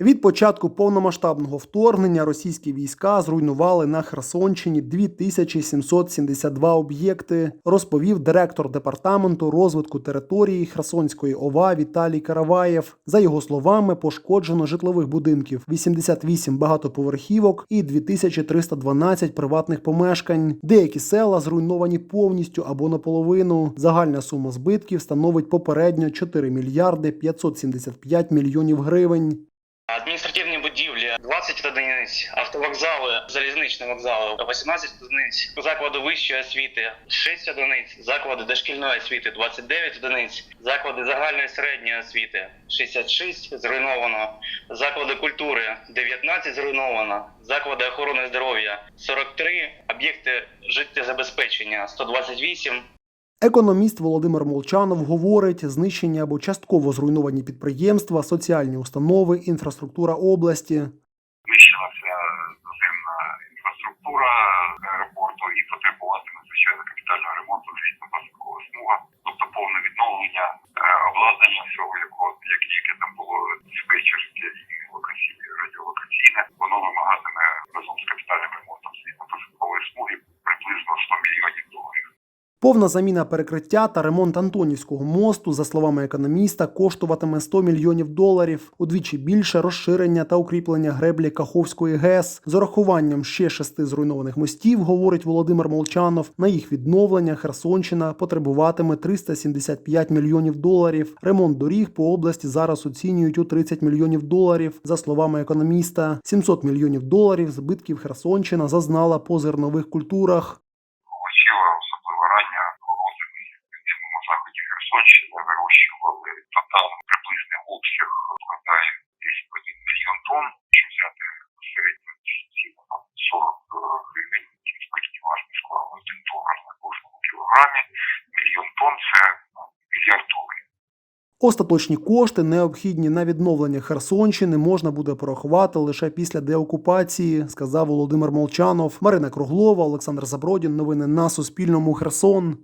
Від початку повномасштабного вторгнення російські війська зруйнували на Херсонщині 2772 об'єкти, розповів директор департаменту розвитку території Херсонської ОВА Віталій Караваєв. За його словами, пошкоджено житлових будинків 88 багатоповерхівок і 2312 приватних помешкань. Деякі села зруйновані повністю або наполовину. Загальна сума збитків становить попередньо 4 мільярди 575 мільйонів гривень. Адміністративні будівлі 20 одиниць, автовокзали, залізничні вокзали 18 одиниць, заклади вищої освіти 6 одиниць, заклади дошкільної освіти 29 одиниць, заклади загальної середньої освіти 66 зруйновано, заклади культури 19 зруйновано, заклади охорони здоров'я 43, об'єкти життєзабезпечення 128, Економіст Володимир Молчанов говорить, знищені або частково зруйновані підприємства, соціальні установи, інфраструктура області. знищилася наземна інфраструктура аеропорту і потребуватиме звичайно капітального ремонту злітно-посадкова смуга, тобто повне відновлення е, обладнання всього, якого як яке там було диспетчерське і локаційне, радіолокаційне, воно вимагатиме разом з капітальним ремонтом злітно-посадкової смуги приблизно 100 мільйонів доларів. Повна заміна перекриття та ремонт Антонівського мосту, за словами економіста, коштуватиме 100 мільйонів доларів, удвічі більше розширення та укріплення греблі Каховської ГЕС. З урахуванням ще шести зруйнованих мостів, говорить Володимир Молчанов. На їх відновлення Херсонщина потребуватиме 375 мільйонів доларів. Ремонт доріг по області зараз оцінюють у 30 мільйонів доларів. За словами економіста, 700 мільйонів доларів збитків Херсонщина зазнала по зернових культурах. Особливо рання вивозили в південному заході Херсонщини, вирощували, то там приблизний обсяг складає десь 1 мільйон тонн, що взяти середню ціну там 40 гривень, і збитки важко склали 1 долар на кожному кілограмі, мільйон тонн це. Остаточні кошти, необхідні на відновлення Херсонщини, можна буде порахувати лише після деокупації, сказав Володимир Молчанов. Марина Круглова, Олександр Забродін. Новини на Суспільному. Херсон.